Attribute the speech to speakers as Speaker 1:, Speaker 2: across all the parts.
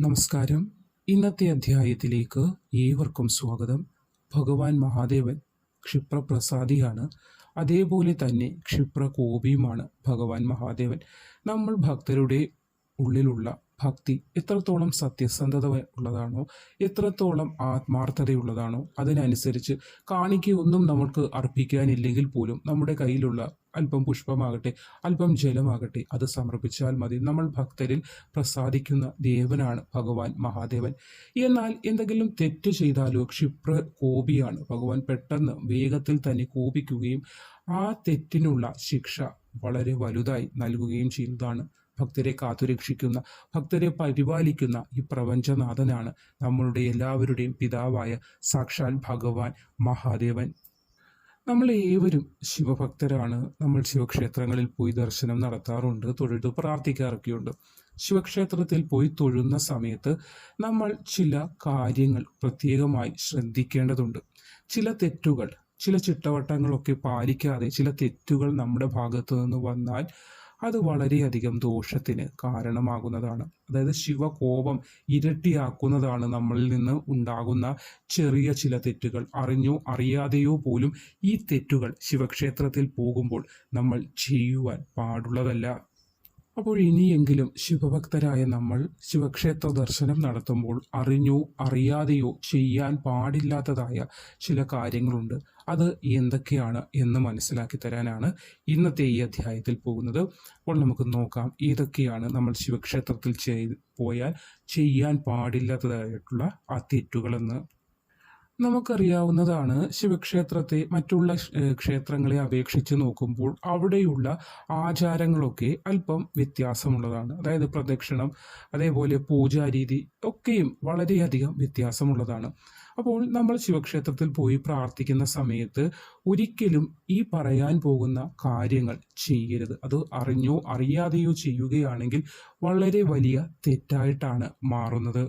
Speaker 1: നമസ്കാരം. ഇന്നത്തെ അധ്യായത്തിലേക്ക് ഏവർക്കും സ്വാഗതം. ഭഗവാൻ മഹാദേവൻ ക്ഷിപ്രപ്രസാദിയാണ്. അതേപോലെ തന്നെ ക്ഷിപ്രകോപിയുമാണ് ഭഗവാൻ മഹാദേവൻ. നമ്മൾ ഭക്തരുടെ ഉള്ളിലുള്ള ഭക്തി എത്രത്തോളം സത്യസന്ധത ഉള്ളതാണോ എത്രത്തോളം ആത്മാർത്ഥതയുള്ളതാണോ അതിനനുസരിച്ച് കാണിക്കൊന്നും നമ്മൾക്ക് അർപ്പിക്കാനില്ലെങ്കിൽ പോലും നമ്മുടെ കയ്യിലുള്ള അല്പം പുഷ്പമാകട്ടെ അല്പം ജലമാകട്ടെ അത് സമർപ്പിച്ചാൽ മതി. നമ്മൾ ഭക്തരിൽ പ്രസാദിക്കുന്ന ദേവനാണ് ഭഗവാൻ മഹാദേവൻ. എന്നാൽ എന്തെങ്കിലും തെറ്റ് ചെയ്താലോ ക്ഷിപ്ര കോപിയാണ് ഭഗവാൻ പെട്ടെന്ന് വേഗത്തിൽ തന്നെ കോപിക്കുകയും ആ തെറ്റിനുള്ള ശിക്ഷ വളരെ വലുതായി നൽകുകയും ചെയ്യുന്നതാണ് ഭക്തരെ കാത്തുരക്ഷിക്കുന്ന ഭക്തരെ പരിപാലിക്കുന്ന ഈ പ്രപഞ്ചനാഥനാണ് നമ്മളുടെ എല്ലാവരുടെയും പിതാവായ സാക്ഷാൽ ഭഗവാൻ മഹാദേവൻ. നമ്മൾ ഏവരും ശിവഭക്തരാണ്. നമ്മൾ ശിവക്ഷേത്രങ്ങളിൽ പോയി ദർശനം നടത്താറുണ്ട് തൊഴുത് പ്രാർത്ഥിക്കാറൊക്കെയുണ്ട്. ശിവക്ഷേത്രത്തിൽ പോയി തൊഴുന്ന സമയത്ത് നമ്മൾ ചില കാര്യങ്ങൾ പ്രത്യേകമായി ശ്രദ്ധിക്കേണ്ടതുണ്ട്. ചില തെറ്റുകൾ ചില ചിട്ടവട്ടങ്ങളൊക്കെ പാലിക്കാതെ ചില തെറ്റുകൾ നമ്മുടെ ഭാഗത്തു നിന്ന് വന്നാൽ അത് വളരെയധികം ദോഷത്തിന് കാരണമാകുന്നതാണ്. അതായത് ശിവകോപം ഇരട്ടിയാക്കുന്നതാണ് നമ്മളിൽ നിന്ന് ഉണ്ടാകുന്ന ചെറിയ ചില തെറ്റുകൾ. അറിഞ്ഞോ അറിയാതെയോ പോലും ഈ തെറ്റുകൾ ശിവക്ഷേത്രത്തിൽ പോകുമ്പോൾ നമ്മൾ ചെയ്യുവാൻ പാടുള്ളതല്ല. അപ്പോൾ ഇനിയെങ്കിലും ശിവഭക്തരായ നമ്മൾ ശിവക്ഷേത്ര ദർശനം നടത്തുമ്പോൾ അറിഞ്ഞോ അറിയാതെയോ ചെയ്യാൻ പാടില്ലാത്തതായ ചില കാര്യങ്ങളുണ്ട്. അത് എന്തൊക്കെയാണ് എന്ന് മനസ്സിലാക്കി തരാനാണ് ഇന്നത്തെ ഈ അധ്യായത്തിൽ പോകുന്നത്. അപ്പോൾ നമുക്ക് നോക്കാം ഏതൊക്കെയാണ് നമ്മൾ ശിവക്ഷേത്രത്തിൽ പോയാൽ ചെയ്യാൻ പാടില്ലാത്തതായിട്ടുള്ള ആ തെറ്റുകളെന്ന്. നമുക്കറിയാവുന്നതാണ് ശിവക്ഷേത്രത്തെ മറ്റുള്ള ക്ഷേത്രങ്ങളെ അപേക്ഷിച്ച് നോക്കുമ്പോൾ അവിടെയുള്ള ആചാരങ്ങളൊക്കെ അല്പം വ്യത്യാസമുള്ളതാണ്. അതായത് പ്രദക്ഷിണം അതേപോലെ പൂജാരീതി ഒക്കെയും വളരെയധികം വ്യത്യാസമുള്ളതാണ്. അപ്പോൾ നമ്മൾ ശിവക്ഷേത്രത്തിൽ പോയി പ്രാർത്ഥിക്കുന്ന സമയത്ത് ഒരിക്കലും ഈ പറയാൻ പോകുന്ന കാര്യങ്ങൾ ചെയ്യരുത്. അത് അറിഞ്ഞോ അറിയാതെയോ ചെയ്യുകയാണെങ്കിൽ വളരെ വലിയ തെറ്റായിട്ടാണ് മാറുന്നത്.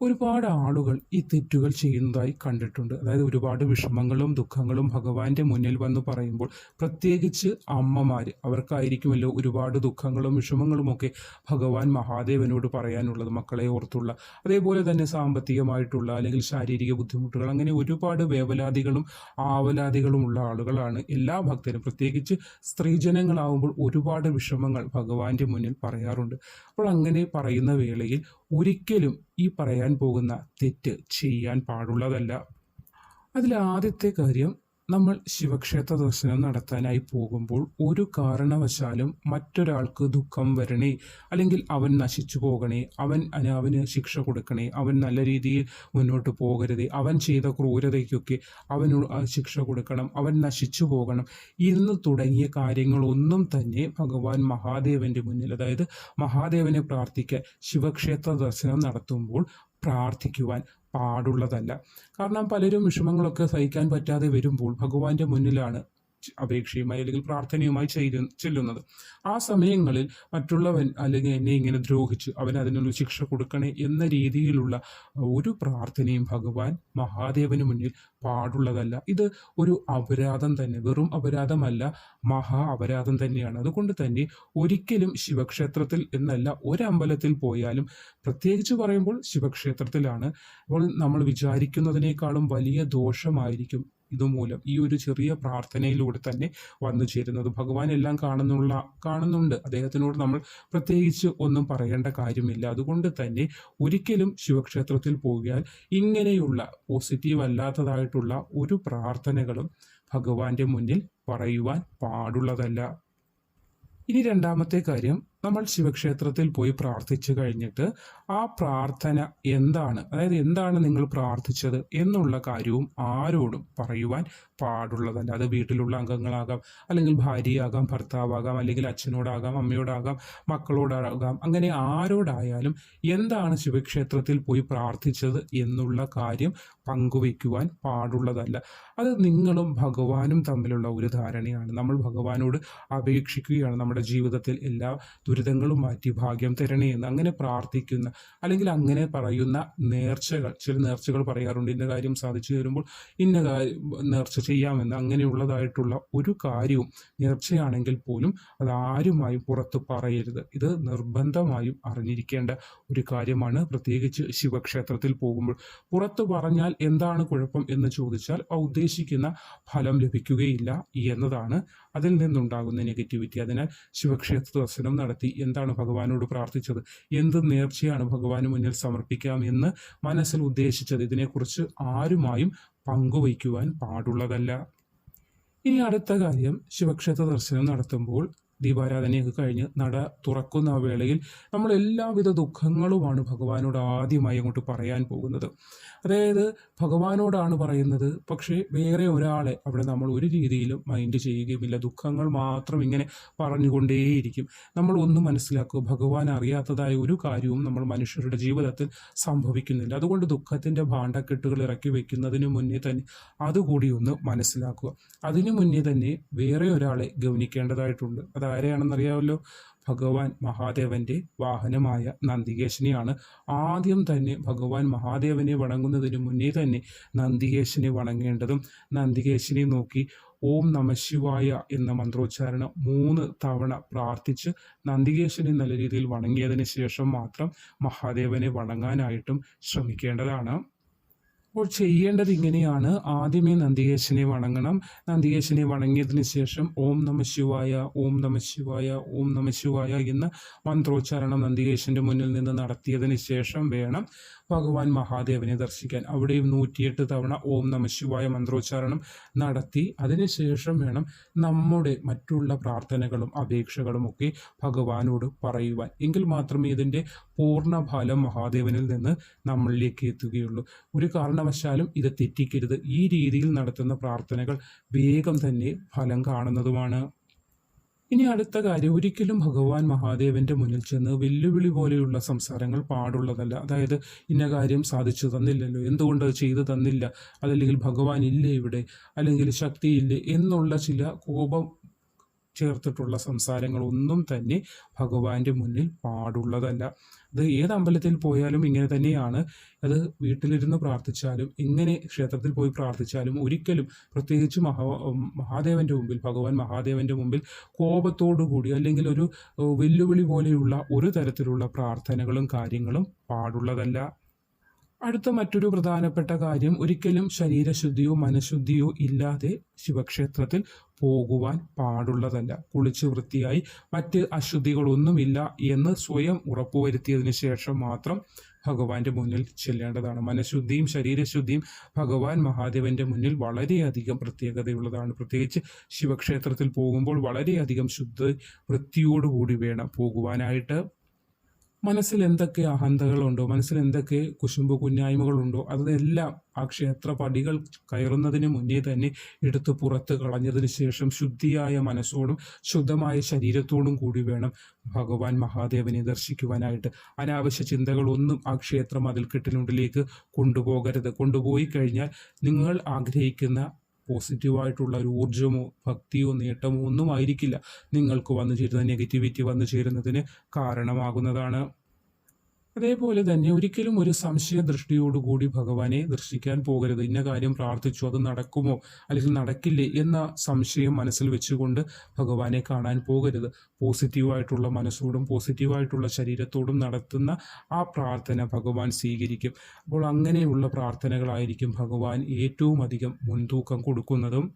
Speaker 1: ഒരുപാട് ആളുകൾ ഈ തെറ്റുകൾ ചെയ്യുന്നതായി കണ്ടിട്ടുണ്ട്. അതായത് ഒരുപാട് വിഷമങ്ങളും ദുഃഖങ്ങളും ഭഗവാന്റെ മുന്നിൽ വന്ന് പറയുമ്പോൾ പ്രത്യേകിച്ച് അമ്മമാർ അവർക്കായിരിക്കുമല്ലോ ഒരുപാട് ദുഃഖങ്ങളും വിഷമങ്ങളുമൊക്കെ ഭഗവാൻ മഹാദേവനോട് പറയാനുള്ളത് മക്കളെ ഓർത്തുള്ള. അതേപോലെ തന്നെ സാമ്പത്തികമായിട്ടുള്ള അല്ലെങ്കിൽ ശാരീരിക ബുദ്ധിമുട്ടുകൾ അങ്ങനെ ഒരുപാട് വേവലാതികളും ആവലാതികളും ഉള്ള ആളുകളാണ് എല്ലാ ഭക്തരും. പ്രത്യേകിച്ച് സ്ത്രീജനങ്ങളാവുമ്പോൾ ഒരുപാട് വിഷമങ്ങൾ ഭഗവാന്റെ മുന്നിൽ പറയാറുണ്ട്. അപ്പോൾ അങ്ങനെ പറയുന്ന വേളയിൽ ഒരിക്കലും ഈ പറയാൻ പോകുന്ന തെറ്റ് ചെയ്യാൻ പാടുള്ളതല്ല. അതിൽ ആദ്യത്തെ കാര്യം നമ്മൾ ശിവക്ഷേത്ര ദർശനം നടത്താനായി പോകുമ്പോൾ ഒരു കാരണവശാലും മറ്റൊരാൾക്ക് ദുഃഖം വരണേ അല്ലെങ്കിൽ അവൻ നശിച്ചു പോകണേ അവൻ അവന് ശിക്ഷ കൊടുക്കണേ അവൻ നല്ല രീതിയിൽ മുന്നോട്ട് പോകരുതേ അവൻ ചെയ്ത ക്രൂരതയ്ക്കൊക്കെ അവന് ശിക്ഷ കൊടുക്കണം അവൻ നശിച്ചു പോകണം. ഇന്ന് തുടങ്ങിയ കാര്യങ്ങളൊന്നും തന്നെ ഭഗവാൻ മഹാദേവന്റെ മുന്നിൽ അതായത് മഹാദേവനെ പ്രാർത്ഥിക്കാൻ ശിവക്ഷേത്ര ദർശനം നടത്തുമ്പോൾ പ്രാർത്ഥിക്കുവാൻ പാടുള്ളതല്ല. കാരണം പലരും വിഷമങ്ങളൊക്കെ സഹിക്കാൻ പറ്റാതെ വരുമ്പോൾ ഭഗവാന്റെ മുന്നിലാണ് അപേക്ഷയുമായി അല്ലെങ്കിൽ പ്രാർത്ഥനയുമായി ചെയ്തു ചെല്ലുന്നത്. ആ സമയങ്ങളിൽ മറ്റുള്ളവൻ അല്ലെങ്കിൽ എന്നെ ഇങ്ങനെ ദ്രോഹിച്ച് അവൻ അതിനൊരു ശിക്ഷ കൊടുക്കണേ എന്ന രീതിയിലുള്ള ഒരു പ്രാർത്ഥനയും ഭഗവാൻ മഹാദേവന് മുന്നിൽ പാടുള്ളതല്ല. ഇത് ഒരു അപരാധം തന്നെ വെറും അപരാധമല്ല മഹാ അപരാധം തന്നെയാണ്. അതുകൊണ്ട് തന്നെ ഒരിക്കലും ശിവക്ഷേത്രത്തിൽ എന്നല്ല ഒരമ്പലത്തിൽ പോയാലും പ്രത്യേകിച്ച് പറയുമ്പോൾ ശിവക്ഷേത്രത്തിലാണ്. അപ്പോൾ നമ്മൾ വിചാരിക്കുന്നതിനേക്കാളും വലിയ ദോഷമായിരിക്കും ഇതുമൂലം ഈ ഒരു ചെറിയ പ്രാർത്ഥനയിലൂടെ തന്നെ വന്നു ചേരുന്നത്. ഭഗവാൻ എല്ലാം കാണുന്നുള്ള കാണുന്നുണ്ട്. അദ്ദേഹത്തിനോട് നമ്മൾ പ്രത്യേകിച്ച് ഒന്നും പറയേണ്ട കാര്യമില്ല. അതുകൊണ്ട് തന്നെ ഒരിക്കലും ശിവക്ഷേത്രത്തിൽ പോയാൽ ഇങ്ങനെയുള്ള പോസിറ്റീവ് അല്ലാത്തതായിട്ടുള്ള ഒരു പ്രാർത്ഥനകളും ഭഗവാന്റെ മുന്നിൽ പറയുവാൻ പാടുള്ളതല്ല. ഇനി രണ്ടാമത്തെ കാര്യം നമ്മൾ ശിവക്ഷേത്രത്തിൽ പോയി പ്രാർത്ഥിച്ചു കഴിഞ്ഞിട്ട് ആ പ്രാർത്ഥന എന്താണ്? അതായത് എന്താണ് നിങ്ങൾ പ്രാർത്ഥിച്ചത് എന്നുള്ള കാര്യവും ആരോടും പറയുവാൻ പാടുള്ളതല്ല. അത് വീട്ടിലുള്ള അംഗങ്ങളാകാം അല്ലെങ്കിൽ ഭാര്യയാകാം ഭർത്താവാകാം അല്ലെങ്കിൽ അച്ഛനോടാകാം അമ്മയോടാകാം മക്കളോടാകാം അങ്ങനെ ആരോടായാലും എന്താണ് ശിവക്ഷേത്രത്തിൽ പോയി പ്രാർത്ഥിച്ചത് എന്നുള്ള കാര്യം പങ്കുവയ്ക്കുവാൻ പാടുള്ളതല്ല. അത് നിങ്ങളും ഭഗവാനും തമ്മിലുള്ള ഒരു ധാരണയാണ്. നമ്മൾ ഭഗവാനോട് അപേക്ഷിക്കുകയാണ്. നമ്മുടെ ജീവിതത്തിൽ എല്ലാ ദുരിതങ്ങളും മാറ്റി ഭാഗ്യം തരണേ എന്ന് അങ്ങനെ പ്രാർത്ഥിക്കുന്ന അല്ലെങ്കിൽ അങ്ങനെ പറയുന്ന നേർച്ചകൾ ചില നേർച്ചകൾ പറയാറുണ്ട്. ഇന്ന കാര്യം സാധിച്ചു തരുമ്പോൾ ഇന്ന കാര്യം നേർച്ച ചെയ്യാമെന്ന് അങ്ങനെയുള്ളതായിട്ടുള്ള ഒരു കാര്യവും നേർച്ചയാണെങ്കിൽ പോലും അത് ആരുമായും പുറത്ത് പറയരുത്. ഇത് നിർബന്ധമായും അറിഞ്ഞിരിക്കേണ്ട ഒരു കാര്യമാണ്. പ്രത്യേകിച്ച് ശിവക്ഷേത്രത്തിൽ പോകുമ്പോൾ പുറത്തു പറഞ്ഞാൽ എന്താണ് കുഴപ്പം എന്ന് ചോദിച്ചാൽ ആ ഉദ്ദേശിക്കുന്ന ഫലം ലഭിക്കുകയില്ല എന്നതാണ്. അതിൽ നിന്നുണ്ടാകുന്ന നെഗറ്റിവിറ്റി. അതിനാൽ ശിവക്ഷേത്ര ദർശനം നടത്തി എന്താണ് ഭഗവാനോട് പ്രാർത്ഥിച്ചത്? എന്ത് നേർച്ചയാണ് ഭഗവാന് മുന്നിൽ സമർപ്പിക്കാം എന്ന് മനസ്സിൽ ഉദ്ദേശിച്ചത്? ഇതിനെക്കുറിച്ച് ആരുമായും പങ്കുവയ്ക്കുവാൻ പാടുള്ളതല്ല. ഇനി അടുത്ത കാര്യം ശിവക്ഷേത്ര ദർശനം നടത്തുമ്പോൾ ദീപാരാധനയൊക്കെ കഴിഞ്ഞ് നട തുറക്കുന്ന വേളയിൽ നമ്മൾ എല്ലാവിധ ദുഃഖങ്ങളുമാണ് ഭഗവാനോട് ആദ്യമായി അങ്ങോട്ട് പറയാൻ പോകുന്നത്. അതായത് ഭഗവാനോടാണ് പറയുന്നത് പക്ഷേ വേറെ ഒരാളെ അവിടെ നമ്മൾ ഒരു രീതിയിലും മൈൻഡ് ചെയ്യുകയുമില്ല. ദുഃഖങ്ങൾ മാത്രം ഇങ്ങനെ പറഞ്ഞുകൊണ്ടേയിരിക്കും. നമ്മൾ ഒന്ന് മനസ്സിലാക്കുക ഭഗവാൻ അറിയാത്തതായ ഒരു കാര്യവും നമ്മൾ മനുഷ്യരുടെ ജീവിതത്തിൽ സംഭവിക്കുന്നില്ല. അതുകൊണ്ട് ദുഃഖത്തിന്റെ ഭാണ്ഡക്കെട്ടുകൾ ഇറക്കി വെക്കുന്നതിന് മുന്നേ തന്നെ അതുകൂടി ഒന്ന് മനസ്സിലാക്കുക. അതിനു മുന്നേ തന്നെ വേറെ ഒരാളെ ഗവനിക്കേണ്ടതായിട്ടുണ്ട് അത് ആരെയാണെന്നറിയാമല്ലോ? ഭഗവാൻ മഹാദേവന്റെ വാഹനമായ നന്ദികേശനെയാണ്. ആദ്യം തന്നെ ഭഗവാൻ മഹാദേവനെ വണങ്ങുന്നതിന് മുന്നേ തന്നെ നന്ദികേശനെ വണങ്ങേണ്ടതും നന്ദികേശനെ നോക്കി ഓം നമ ശിവായ എന്ന മന്ത്രോച്ചാരണം മൂന്ന് തവണ പ്രാർത്ഥിച്ച് നന്ദികേശനെ നല്ല രീതിയിൽ വണങ്ങിയതിന് ശേഷം മാത്രം മഹാദേവനെ വണങ്ങാനായിട്ടും ശ്രമിക്കേണ്ടതാണ്. അപ്പോൾ ചെയ്യേണ്ടത് ഇങ്ങനെയാണ്. ആദ്യമേ നന്ദികേശനെ വണങ്ങണം. നന്ദികേശനെ വണങ്ങിയതിന് ശേഷം ഓം നമ ശിവായ ഓം നമ ശിവായ ഓം നമ ശിവായ എന്ന മന്ത്രോച്ചാരണം നന്ദികേശന്റെ മുന്നിൽ നിന്ന് നടത്തിയതിന് ശേഷം വേണം. ഭഗവാൻ മഹാദേവനെ ദർശിക്കാൻ. അവിടെയും നൂറ്റിയെട്ട് തവണ ഓം നമ ശിവായ മന്ത്രോച്ചാരണം നടത്തി. അതിനുശേഷം വേണം നമ്മുടെ മറ്റുള്ള പ്രാർത്ഥനകളും അപേക്ഷകളും ഒക്കെ ഭഗവാനോട് പറയുവാൻ. എങ്കിൽ മാത്രമേ ഇതിന്റെ പൂർണ ഫലം മഹാദേവനിൽ നിന്ന് നമ്മളിലേക്ക് എത്തുകയുള്ളൂ. ഒരു കാരണവശാലും ഇത് തെറ്റിക്കരുത്. ഈ രീതിയിൽ നടത്തുന്ന പ്രാർത്ഥനകൾ വേഗം തന്നെ ഫലം കാണുന്നതുമാണ്. ഇനി അടുത്ത കാര്യം ഒരിക്കലും ഭഗവാൻ മഹാദേവന്റെ മുന്നിൽ ചെന്ന് വെല്ലുവിളി പോലെയുള്ള സംസാരങ്ങൾ പാടുള്ളതല്ല. അതായത് ഇന്ന കാര്യം സാധിച്ചു തന്നില്ലല്ലോ എന്തുകൊണ്ട് ചെയ്തു തന്നില്ല അതല്ലെങ്കിൽ ഭഗവാൻ ഇല്ലേ ഇവിടെ അല്ലെങ്കിൽ ശക്തിയില്ലേ എന്നുള്ള ചില കോപം ചേർത്തിട്ടുള്ള സംസാരങ്ങൾ ഒന്നും തന്നെ ഭഗവാന്റെ മുന്നിൽ പാടുള്ളതല്ല. അത് ഏത് അമ്പലത്തിൽ പോയാലും ഇങ്ങനെ തന്നെയാണ്. അത് വീട്ടിലിരുന്ന് പ്രാർത്ഥിച്ചാലും ഇങ്ങനെ ക്ഷേത്രത്തിൽ പോയി പ്രാർത്ഥിച്ചാലും ഒരിക്കലും പ്രത്യേകിച്ച് മഹാ മഹാദേവന്റെ മുമ്പിൽ ഭഗവാൻ മഹാദേവന്റെ മുമ്പിൽ കോപത്തോടു കൂടി അല്ലെങ്കിൽ ഒരു വെല്ലുവിളി പോലെയുള്ള ഒരു തരത്തിലുള്ള പ്രാർത്ഥനകളും കാര്യങ്ങളും പാടുള്ളതല്ല. അടുത്ത മറ്റൊരു പ്രധാനപ്പെട്ട കാര്യം ഒരിക്കലും ശരീരശുദ്ധിയോ മനഃശുദ്ധിയോ ഇല്ലാതെ ശിവക്ഷേത്രത്തിൽ പോകുവാൻ പാടുള്ളതല്ല. കുളിച്ച് വൃത്തിയായി മറ്റ് അശുദ്ധികളൊന്നുമില്ല എന്ന് സ്വയം ഉറപ്പുവരുത്തിയതിന് ശേഷം മാത്രം ഭഗവാന്റെ മുന്നിൽ ചെല്ലേണ്ടതാണ്. മനഃശുദ്ധിയും ശരീരശുദ്ധിയും ഭഗവാൻ മഹാദേവന്റെ മുന്നിൽ വളരെയധികം പ്രത്യേകതയുള്ളതാണ്. പ്രത്യേകിച്ച് ശിവക്ഷേത്രത്തിൽ പോകുമ്പോൾ വളരെയധികം ശുദ്ധ വൃത്തിയോടുകൂടി വേണം പോകുവാനായിട്ട്. മനസ്സിൽ എന്തൊക്കെ അഹന്തകളുണ്ടോ മനസ്സിൽ എന്തൊക്കെ കുശുമ്പ് കുഞ്ഞായ്മകളുണ്ടോ അതെല്ലാം ആ ക്ഷേത്ര പടികൾ കയറുന്നതിന് മുന്നേ തന്നെ എടുത്ത് പുറത്ത് കളഞ്ഞതിന് ശേഷം ശുദ്ധിയായ മനസ്സോടും ശുദ്ധമായ ശരീരത്തോടും കൂടി വേണം ഭഗവാൻ മഹാദേവനെ ദർശിക്കുവാനായിട്ട്. അനാവശ്യ ചിന്തകളൊന്നും ആ ക്ഷേത്രം മതിൽക്കെട്ടിനുള്ളിലേക്ക് കൊണ്ടുപോകരുത്. കൊണ്ടുപോയി കഴിഞ്ഞാൽ നിങ്ങൾ ആഗ്രഹിക്കുന്ന പോസിറ്റീവായിട്ടുള്ള ഒരു ഊർജമോ ഭക്തിയോ നേട്ടമോ ഒന്നും ആയിരിക്കില്ല. നിങ്ങൾക്ക് വന്നു ചേരുന്ന നെഗറ്റിവിറ്റി വന്നു ചേരുന്നതിന് കാരണമാകുന്നതാണ്. അതേപോലെ തന്നെ ഒരിക്കലും ഒരു സംശയ ദൃഷ്ടിയോടുകൂടി ഭഗവാനെ ദർശിക്കാൻ പോകരുത്. ഇന്ന കാര്യം പ്രാർത്ഥിച്ചു അത് നടക്കുമോ അല്ലെങ്കിൽ നടക്കില്ലേ എന്ന സംശയം മനസ്സിൽ വെച്ചുകൊണ്ട് ഭഗവാനെ കാണാൻ പോകരുത്. പോസിറ്റീവായിട്ടുള്ള മനസ്സോടും പോസിറ്റീവായിട്ടുള്ള ശരീരത്തോടും നടത്തുന്ന ആ പ്രാർത്ഥന ഭഗവാൻ സ്വീകരിക്കും. അപ്പോൾ അങ്ങനെയുള്ള പ്രാർത്ഥനകളായിരിക്കും ഭഗവാൻ ഏറ്റവും അധികം മുൻതൂക്കം കൊടുക്കുന്നതും.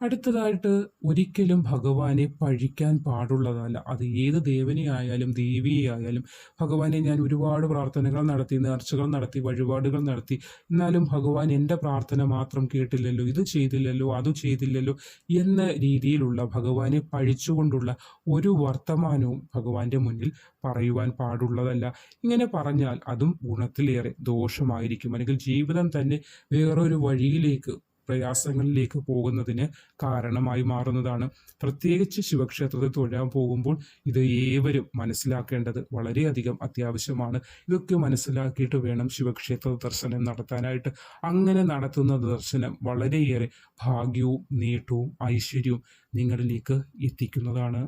Speaker 1: അടുത്തതായിട്ട് ഒരിക്കലും ഭഗവാനെ പഴിക്കാൻ പാടുള്ളതല്ല. അത് ഏത് ദേവനെ ആയാലും ദേവിയെ ആയാലും ഭഗവാനെ ഞാൻ ഒരുപാട് പ്രാർത്ഥനകൾ നടത്തി നേർച്ചകൾ നടത്തി വഴിപാടുകൾ നടത്തി. എന്നാലും ഭഗവാൻ എന്റെ പ്രാർത്ഥന മാത്രം കേട്ടില്ലല്ലോ ഇത് ചെയ്തില്ലല്ലോ അത് ചെയ്തില്ലല്ലോ എന്ന രീതിയിലുള്ള ഭഗവാനെ പഴിച്ചുകൊണ്ടുള്ള ഒരു വർത്തമാനവും ഭഗവാന്റെ മുന്നിൽ പറയുവാൻ പാടുള്ളതല്ല. ഇങ്ങനെ പറഞ്ഞാൽ അതും ഗുണത്തിലേറെ ദോഷമായിരിക്കും. അല്ലെങ്കിൽ ജീവിതം തന്നെ വേറൊരു വഴിയിലേക്ക് പ്രയാസങ്ങളിലേക്ക് പോകുന്നതിന് കാരണമായി മാറുന്നതാണ്. പ്രത്യേകിച്ച് ശിവക്ഷേത്രത്തിൽ തൊഴാൻ പോകുമ്പോൾ ഇത് ഏവരും മനസ്സിലാക്കേണ്ടത് വളരെയധികം അത്യാവശ്യമാണ്. ഇതൊക്കെ മനസ്സിലാക്കിയിട്ട് വേണം ശിവക്ഷേത്ര ദർശനം നടത്താനായിട്ട്. അങ്ങനെ നടത്തുന്ന ദർശനം വളരെയേറെ ഭാഗ്യവും നേട്ടവും ഐശ്വര്യവും നിങ്ങളിലേക്ക് എത്തിക്കുന്നതാണ്.